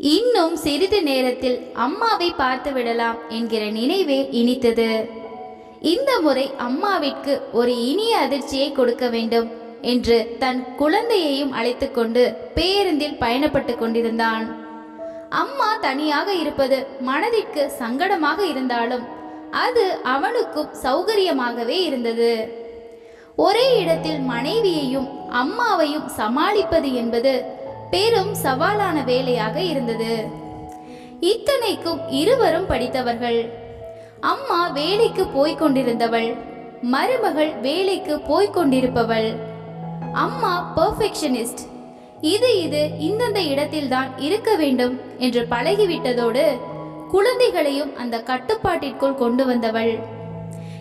இன்னும் சிறிது நேரத்தில் அம்மாவை பார்த்து விடலாம் என்கிற நினைவே இனித்தது. இந்த முறை அம்மாவிற்கு ஒரு இனிய அதிர்ச்சியை கொடுக்க வேண்டும் என்று தன் குழந்தையையும் அழைத்துக்கொண்டு பேருந்தில் பயணப்பட்டு கொண்டிருந்தான். அம்மா தனியாக இருப்பது மனதிற்கு சங்கடமாக இருந்தாலும் அது அவனுக்கும் சௌகரியமாகவே இருந்தது. ஒரே இடத்தில் மனைவியையும் அம்மாவையும் சமாளிப்பது என்பது பெரும் சவாலான வேலையாக இருந்தது. இத்தனைக்கும் இருவரும் படித்தவர்கள். அம்மா வேலைக்கு போய்க் கொண்டிருந்தவள். மருமகள் வேலைக்கு போய்க் கொண்டிருப்பவள். அம்மா பர்ஃபெக்ஷனிஸ்ட் இது இது இந்தந்த இடத்தில்தான் இருக்க வேண்டும் என்று பழகிவிட்டதோடு குழந்தைகளையும் அந்த கட்டுப்பாட்டிற்குள் கொண்டு வந்தவள்.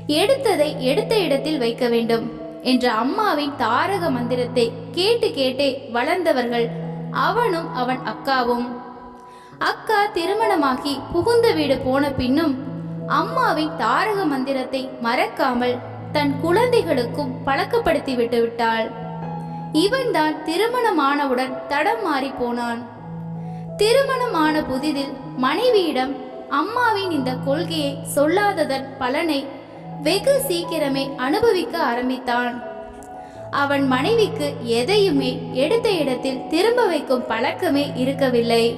எடுத்ததை எடுத்த இடத்தில் வைக்க வேண்டும் என்ற அம்மாவின் தாரக மந்திரத்தை கேட்டு கேட்டே வளர்ந்தவர்கள் அவனும் அவன் அக்காவும். அக்கா திருமணமாகி புகுந்த வீடு போன பின்னும் அம்மாவின் தாரக மந்திரத்தை மறக்காமல் தன் குழந்தைகளுக்கும் பழக்கப்படுத்தி விட்டு விட்டாள். இவன்தான் திருமணமானவுடன் தடம் மாறி போனான். திருமணமான புதிதில் மனைவியிடம் அம்மாவின் இந்த கொள்கையை சொல்லாததன் பலனை வெகு சீக்கிரமே அனுபவிக்க ஆரம்பித்தான். அவன் மனைவிக்கு எதையுமே எடுத்த இடத்தில் திரும்ப வைக்கும் பழக்கமே இருக்கவில்லை.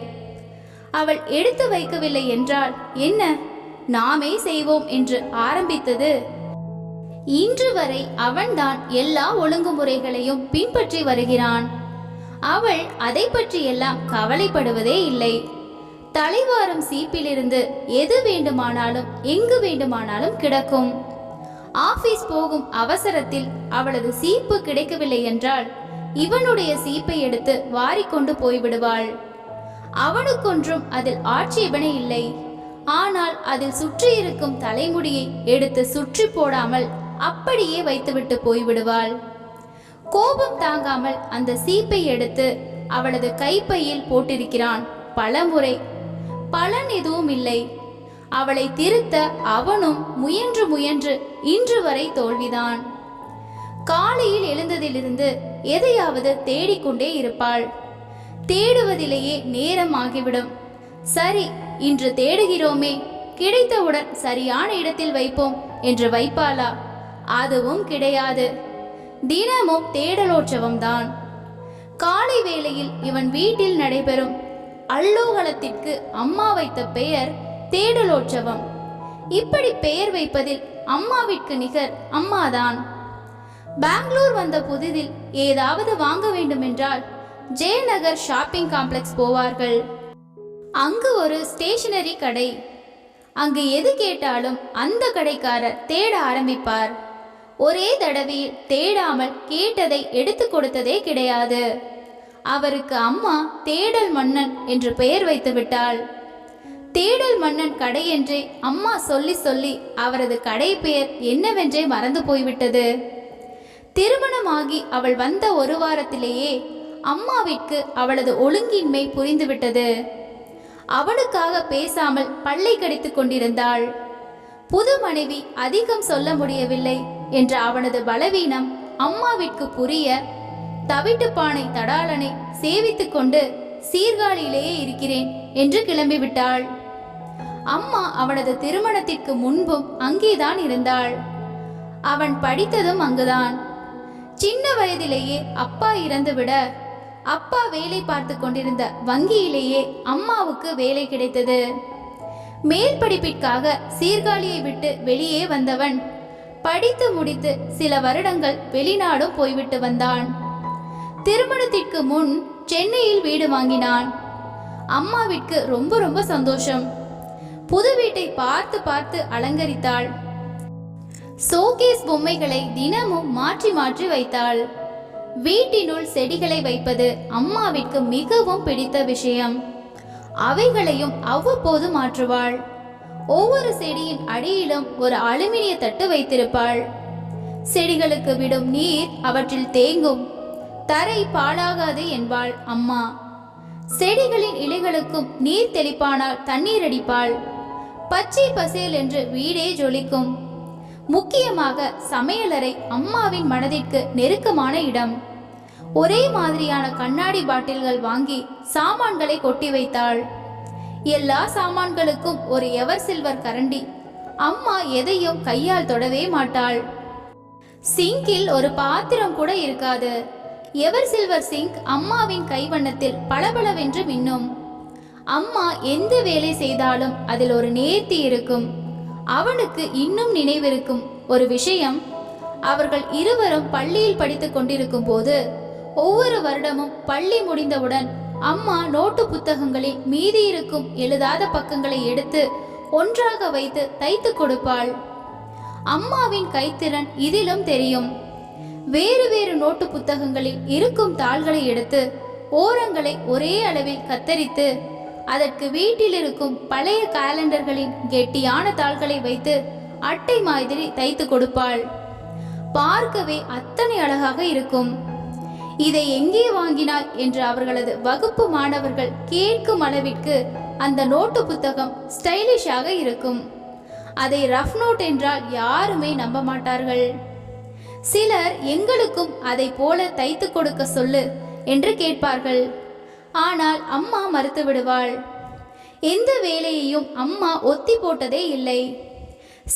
அவள் எடுத்து வைக்கவில்லை என்றால் என்ன? நாமே செய்வோம் என்று ஆரம்பித்தது. இன்று வரை அவன்தான் எல்லா ஒழுங்குமுறைகளையும் பின்பற்றி வருகிறான். அவள் அதை பற்றியெல்லாம் கவலைப்படுவதே இல்லை. தலைவாரம் சீப்பிலிருந்து எது வேண்டுமானாலும் எங்கு வேண்டுமானாலும் கிடக்கும். ஆபீஸ் போகும் அவசரத்தில் அவளது சீப்பு கிடைக்கவில்லை என்றால் இவனுடைய சீப்பை எடுத்து வாரிக்கொண்டு போய்விடுவாள். அவனுக்கொன்றும் அதில் ஆட்சேபனை இல்லை. ஆனால் அதில் சுற்றியிருக்கும் தலைமுடியை எடுத்து சுற்றி போடாமல் அப்படியே வைத்துவிட்டு போய்விடுவாள். கோபம் தாங்காமல் அந்த சீப்பை எடுத்து அவளது கைப்பையில் போட்டிருக்கிறான். பலமுறை. பலன் எதுவும் இல்லை. அவளை திருத்த அவனும் முயன்று முயன்று இன்று வரை தோல்விதான். காலையில் எழுந்ததிலிருந்து எதையாவது தேடிக்கொண்டே இருப்பாள். தேடுவதிலேயே நேரம் ஆகிவிடும். சரி இன்று தேடுகிறோமே கிடைத்தவுடன் சரியான இடத்தில் வைப்போம் என்று வைப்பாளா? அதுவும் கிடையாது. தினமும் தேடலோற்சவம்தான் காலை வேளையில் இவன் வீட்டில் நடைபெறும் அல்லோகலத்திற்கு அம்மா வைத்த பெயர் தேடலோற்சவம் இப்படி பெயர் வைப்பதில் அம்மாவிற்கு நிகர் அம்மாதான். பெங்களூர் வந்த புதிதில் ஏதாவது வாங்க வேண்டுமென்றால் ஜெயநகர் ஷாப்பிங் காம்ப்ளெக்ஸ் போவார்கள். அங்கு ஒரு ஸ்டேஷனரி கடை. அங்கு எது கேட்டாலும் அந்த கடைக்காரர் தேட ஆரம்பிப்பார். ஒரே தடவையில் தேடாமல் கேட்டதை எடுத்து கொடுத்ததே கிடையாது. அவருக்கு அம்மா தேடல் மன்னன் என்று பெயர் வைத்து விட்டாள் தேடல் மன்னன் கடை என்றே அம்மா சொல்லி சொல்லி அவரது கடை பெயர் என்னவென்றே மறந்து போய்விட்டது. திருமணமாகி அவள் வந்த ஒரு வாரத்திலேயே அம்மாவிற்கு அவளது ஒழுங்கின்மை புரிந்துவிட்டது. அவனுக்காக பேசாமல் பல்லை கடித்துக் கொண்டிருந்தாள். புது மனைவி அதிகம் சொல்ல முடியவில்லை என்ற அவனது பலவீனம் அம்மாவிற்கு புரிய தவிட்டு பானை தடாலனை சேவித்துக்கொண்டு சீர்காழியிலேயே இருக்கிறேன் என்று கிளம்பிவிட்டாள். அம்மா அவனது திருமணத்திற்கு முன்பும் அங்கேதான் இருந்தாள். அவன் படித்ததும் அங்குதான். சின்ன வயதிலேயே அப்பா இறந்துவிட அப்பா வேலை பார்த்து கொண்டிருந்த வங்கியிலேயே அம்மாவுக்கு வேலை கிடைத்தது. மேல் படிப்பிற்காக சீர்காழியை விட்டு வெளியே வந்தவன் படித்து முடித்து சில வருடங்கள் வெளிநாடும் போய்விட்டு வந்தான். திருமணத்திற்கு முன் சென்னையில் வீடு வாங்கினான். அம்மாவிற்கு ரொம்ப ரொம்ப சந்தோஷம். புது வீட்டை பார்த்து பார்த்து அலங்கரித்தாள். சோகேஸ் பொம்மைகளை தினமும் மாற்றி மாற்றி வைத்தாள். வீட்டினுள் செடிகளை வைப்பது அம்மாவிற்கு மிகவும் பிடித்த விஷயம். அவைகளையும் அவ்வப்போது மாற்றுவாள். ஒவ்வொரு செடியின் அடியிலும் ஒரு அலுமினிய தட்டு வைத்திருப்பாள். செடிகளுக்கு விடும் நீர் அவற்றில் தேங்கும். தரை பாழாகாது என்பாள் அம்மா. செடிகளின் இலைகளுக்கும் நீர் தெளிப்பானால் தண்ணீர் அடிப்பாள். பச்சை பசேல் என்று வீடே ஜொலிக்கும். முக்கியமாக சமையலறை அம்மாவின் மனதிற்கு நெருக்கமான இடம். ஒரே மாதிரியான கண்ணாடி பாட்டில்கள் வாங்கி சாமான்களை கொட்டி வைத்தாள். எல்லா சாமான்களுக்கும் ஒரு எவர் சில்வர் கரண்டி. அம்மா எதையும் கையால் தொடவே மாட்டாள். சிங்கில் ஒரு பாத்திரம் கூட இருக்காது. எவர் சில்வர் சிங்க் அம்மாவின் கைவண்ணத்தில் பளபளவென்று மின்னும். அம்மா எந்த வேலை செய்தாலும் அதில் ஒரு நேர்த்தி இருக்கும். அவனுக்கு இன்னும் நினைவிருக்கும் ஒரு விஷயம் அவர்கள் இருவரும் பள்ளியில் படித்துக் கொண்டிருக்கும் போது ஒவ்வொரு வருடமும் பள்ளி முடிந்தவுடன் அம்மா நோட்டு புத்தகங்களில் மீதி இருக்கும் எழுதாத பக்கங்களை எடுத்து ஒன்றாக வைத்து தைத்து கொடுப்பாள். அம்மாவின் கைத்திறன் இதிலும் தெரியும். வேறு வேறு நோட்டு புத்தகங்களில் இருக்கும் தாள்களை எடுத்து ஓரங்களை ஒரே அளவில் கத்தரித்து அதற்கு வீட்டில் இருக்கும் பழைய காலண்டர்களின் கெட்டியான தாள்களை வைத்து அட்டை மாதிரி தைத்து கொடுப்பாள். பார்க்கவே அத்தனை அழகாக இருக்கும். இதை எங்கே வாங்கினாய்? என்று அவர்களது வகுப்பு மாணவர்கள் கேட்கும் அளவிற்கு அந்த நோட்டு புத்தகம் ஸ்டைலிஷாக இருக்கும். அதை ரஃப் நோட் என்றால் யாருமே நம்ப மாட்டார்கள். சிலர் எங்களுக்கும் அதை போல தைத்து கொடுக்க சொல்லு என்று கேட்பார்கள். ஆனால் அம்மா மறுத்து விடுவாள் எந்த வேலையையும் அம்மா ஒத்தி போட்டதே இல்லை.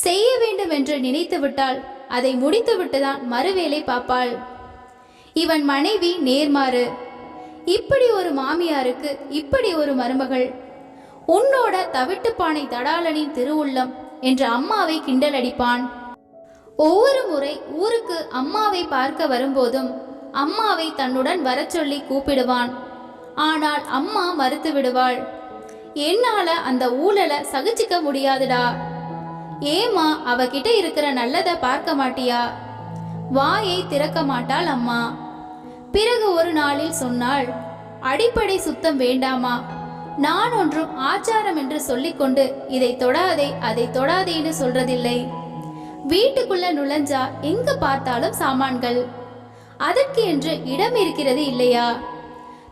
செய்ய வேண்டும் என்று நினைத்து விட்டால் அதை முடித்துவிட்டுதான் மறுவேலை பார்ப்பாள். இவன் மனைவி நேர்மாறு இப்படி ஒரு மாமியாருக்கு இப்படி ஒரு மருமகள் உன்னோட தவிட்டுப்பானை தடாலனின் திருவுள்ளம் என்று அம்மாவை கிண்டல் அடிப்பான் ஒவ்வொரு முறை ஊருக்கு அம்மாவை பார்க்க வரும்போதும் அம்மாவை தன்னுடன் வரச்சொல்லி கூப்பிடுவான். ஆனால் அம்மா மறுத்து விடுவாள். என்னால அந்த ஊழலை சகிச்சுக்க முடியாதுடா. ஏமா அவகிட்ட இருக்கிற நல்லதை பார்க்க மாட்டியா? வாயை திறக்க மாட்டாள் அம்மா. பிறகு ஒரு நாளில் சொன்னாள் அடிப்படை சுத்தம் வேண்டாமா? நான் ஒன்றும் ஆச்சாரம் என்று சொல்லிக்கொண்டு இதை தொடாதே அதை தொடாதேன்னு சொல்றதில்லை. வீட்டுக்குள்ள நுழைஞ்சா எங்க பார்த்தாலும் சாமான்கள்? அதற்கு என்று இடம் இருக்கிறது இல்லையா?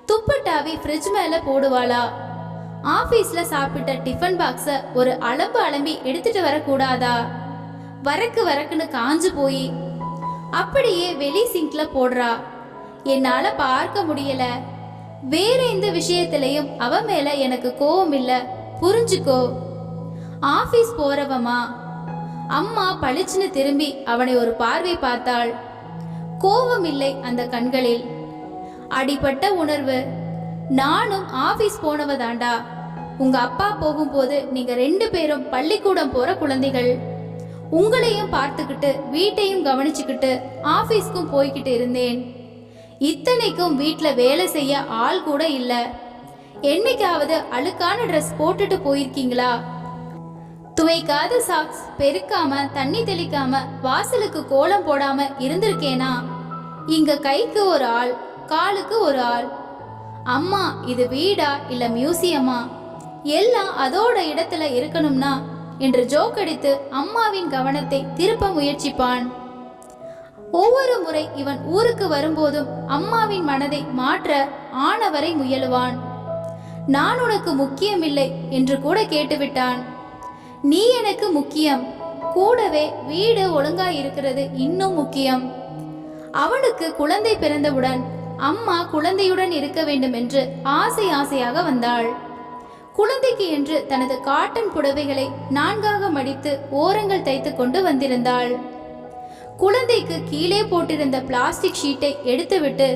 துப்பட்டாவை ஃப்ரிட்ஜ் மேல போடுவாளா? ஆபீஸ்ல சாப்பிட்ட டிஃபன் பாக்ஸ ஒரு அளம்பு அலம்பி எடுத்துட்டு வரக்கூடாதா? வரக்கு வரக்குன்னு காஞ்சு போய் அப்படியே வெளி சிங்க்ல போடுறா. என்னால பார்க்க முடியல. வேற எந்த விஷயத்திலையும் அவ மேல எனக்கு கோவம் இல்ல. புரிஞ்சுக்கோ. ஆபீஸ் போறவமா? அம்மா பளிச்சுன்னு திரும்பி அவனை ஒரு பார்வை பார்த்தாள். கோபம் இல்லை அந்த கண்களில். அடிப்பட்ட உணர்வு. நானும் ஆபீஸ் போனவதாண்டா. உங்க அப்பா போகும்போது நீங்க ரெண்டு பேரும் பள்ளிக்கூடம் போற குழந்தைகள். உங்களையும் பார்த்துக்கிட்டு வீட்டையும் கவனிச்சுக்கிட்டு ஆபீஸ்க்கும் போய்கிட்டு இருந்தேன். இத்தனைக்கும் வீட்டில் வேலை செய்ய ஆள் கூட இல்ல. என்னைக்காவது அழுக்கான ட்ரெஸ் போட்டுட்டு போயிருக்கீங்களா? துவைக்காத சாக்ஸ் பெருக்காம தண்ணி தெளிக்காம வாசலுக்கு கோலம் போடாம இருந்திருக்கேனா? இங்க கைக்கு ஒரு ஆள் காலுக்கு ஒரு ஆள். அம்மா இது வீடா இல்ல மியூசியமா? எல்லாம் அதோட இடத்துல இருக்கணும்னா? என்று ஜோக் அடித்து அம்மாவின் கவனத்தை திருப்ப முயற்சிப்பான். ஒவ்வொரு முறை இவன் ஊருக்கு வரும்போதும் அம்மாவின் மனதை மாற்ற ஆனவரை முயலுவான். நான் உனக்கு முக்கியமில்லை என்று கூட கேட்டுவிட்டான். நீ எனக்கு முக்கியம். கூடவே வீடு ஒழுங்கா இருக்கிறது இன்னும் முக்கியம். அவனுக்கு குழந்தை பிறந்தவுடன் அம்மா குழந்தையுடன் இருக்க வேண்டும் என்று ஆசை ஆசையாக வந்தாள். குழந்தைக்கு என்று தனது காட்டன் புடவைகளை நான்காக மடித்து ஓரங்கள் தைத்து கொண்டு வந்திருந்தாள். குழந்தைக்கு கீழே போட்டிருந்த பிளாஸ்டிக் ஷீட்டை எடுத்துவிட்டு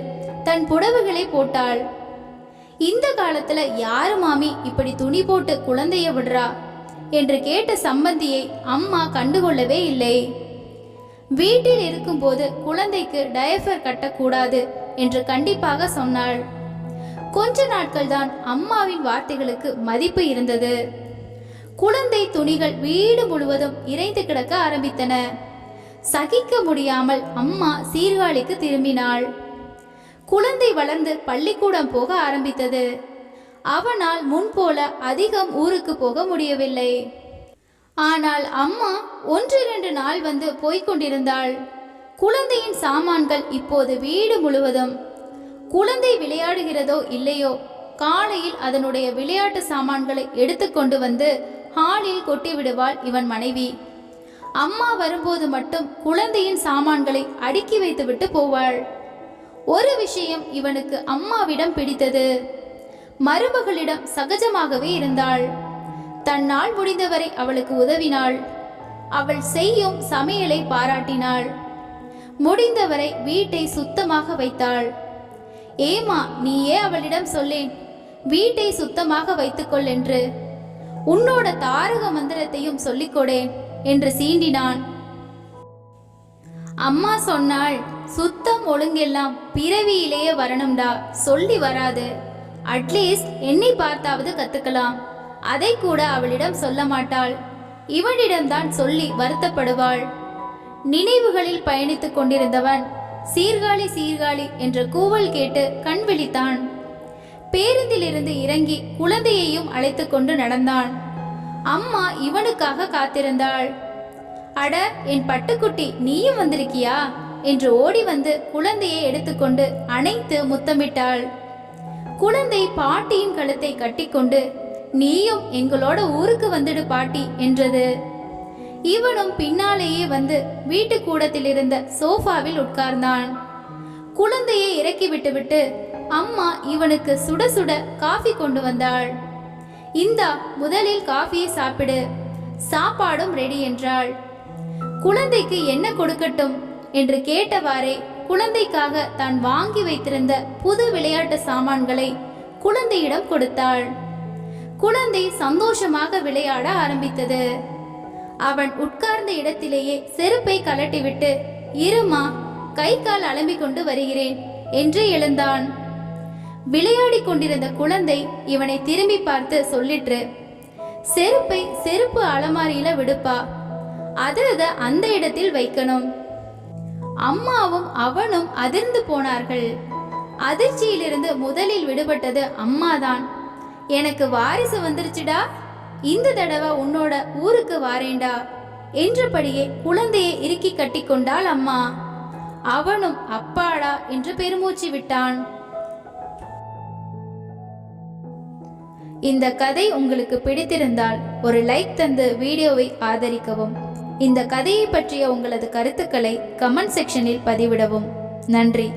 தன் புடவைகளை போட்டாள். இந்த காலத்துல யாரு மாமி இப்படி துணி போட்டு குழந்தைய விடுறா? என்று கேட்ட சம்பந்தியை அம்மா கண்டுகொள்ளவே இல்லை. வீட்டில் இருக்கும்போது குழந்தைக்கு டயஃபர் கட்டக்கூடாது என்று கண்டிப்பாக சொன்னாள். கொஞ்ச நாட்கள் தான் அம்மாவின் வார்த்தைகளுக்கு மதிப்பு இருந்தது. குழந்தை துணிகள் வீடு முழுவதும் இறைந்து கிடக்க ஆரம்பித்தன. சகிக்க முடியாமல் அம்மா சீர்காழிக்கு திரும்பினாள். குழந்தை வளர்ந்து பள்ளிக்கூடம் போக ஆரம்பித்தது. அவனால் முன்போல அதிகம் ஊருக்கு போக முடியவில்லை. ஆனால் அம்மா ஒன்றிரண்டு நாள் வந்து போய்க் கொண்டிருந்தாள். குழந்தையின் சாமான்கள் இப்போது வீடு முழுவதும். குழந்தை விளையாடுகிறதோ இல்லையோ காலையில் அதனுடைய விளையாட்டு சாமான்களை எடுத்துக்கொண்டு வந்து ஹாலில் கொட்டி விடுவாள் இவன் மனைவி. அம்மா வரும்போது மட்டும் குழந்தையின் சாமான்களை அடுக்கி வைத்துவிட்டு போவாள். ஒரு விஷயம் இவனுக்கு அம்மாவிடம் பிடித்தது. மருமகளிடம் சகஜமாகவே இருந்தாள். தன்னால் முடிந்தவரை அவளுக்கு உதவினாள். அவள் செய்யும் சமையலை பாராட்டினாள். முடிந்தவரை வீட்டை சுத்தமாக வைத்தாள். ஏமா நீயே அவளிடம் சொல்லேன் வீட்டை சுத்தமாக வைத்துக்கொள் என்று. உன்னோட தாரக மந்திரத்தையும் சொல்லிக்கொடேன் என்று சீண்டினான். அம்மா சொன்னாள் சுத்தம் ஒழுங்கெல்லாம் பிறவியிலேயே வரணும்டா சொல்லி வராது. அட்லீஸ்ட் என்னை பார்த்தாவது கத்துக்கலாம். அதை கூட அவளிடம் சொல்ல மாட்டாள். இவனிடம்தான் சொல்லி வருத்தப்படுவாள். நினைவுகளில் பயணித்துக் கொண்டிருந்தவன் சீர்காழி சீர்காழி என்ற கூவல் கேட்டு கண் விழித்தான். பேருந்திலிருந்து இறங்கி குழந்தையையும் அழைத்து கொண்டு நடந்தான். அம்மா இவனுக்காக காத்திருந்தாள். அட என் பட்டுக்குட்டி நீயும் வந்திருக்கியா? என்று ஓடி வந்து குழந்தையை எடுத்துக்கொண்டு அணைத்து முத்தமிட்டாள். குழந்தை பாட்டியின் கழுத்தை கட்டிக்கொண்டு நீயும் எங்களோட ஊருக்கு வந்துடு பாட்டி என்றது. இவனும் பின்னாலேயே வந்து வீட்டு கூடத்தில் இருந்த சோஃபாவில் உட்கார்ந்தான். குழந்தையை இறக்கி விட்டுவிட்டு அம்மா இவனுக்கு சுட சுட காஃபி கொண்டு வந்தாள். இந்தா முதலில் காஃபியை சாப்பிடு. சாப்பாடும் ரெடி என்றாள். குழந்தைக்கு என்ன கொடுக்கட்டும் என்று கேட்டவாறே குழந்தைக்காக தான் வாங்கி வைத்திருந்த புது விளையாட்டு சாமான்களை குழந்தையிடம் கொடுத்தாள். குழந்தை சந்தோஷமாக விளையாட ஆரம்பித்தது. அவன் உட்கார்ந்த இடத்திலேயே செருப்பை கலட்டிவிட்டு இருமா கை கால் அலம்பிக் கொண்டு வருகிறேன் என்று எழுந்தான். விளையாடிக் கொண்டிருந்த குழந்தை இவனை திரும்பி பார்த்து சொல்லிற்று செருப்பை செருப்பு அலமாரியில விடுப்பா அத அந்த இடத்தில் வைக்கணும். அம்மாவும் அவனும் அதிர்ந்து போனார்கள். அதிர்ச்சியிலிருந்து முதலில் விடுபட்டது அம்மாதான். எனக்கு வாரிசு வந்துருச்சுடா இந்த தடவை உன்னோட ஊருக்கு வாரேண்டா என்றபடியே குழந்தையை இறுக்கி கட்டிக்கொண்டாள் அம்மா. அவனும் அப்பாடா என்று பெருமூச்சு விட்டான். இந்த கதை உங்களுக்கு பிடித்திருந்தால் ஒரு லைக் தந்து வீடியோவை ஆதரிக்கவும். இந்த கதையை பற்றிய உங்களது கருத்துக்களை கமெண்ட் செக்ஷனில் பதிவிடவும். நன்றி.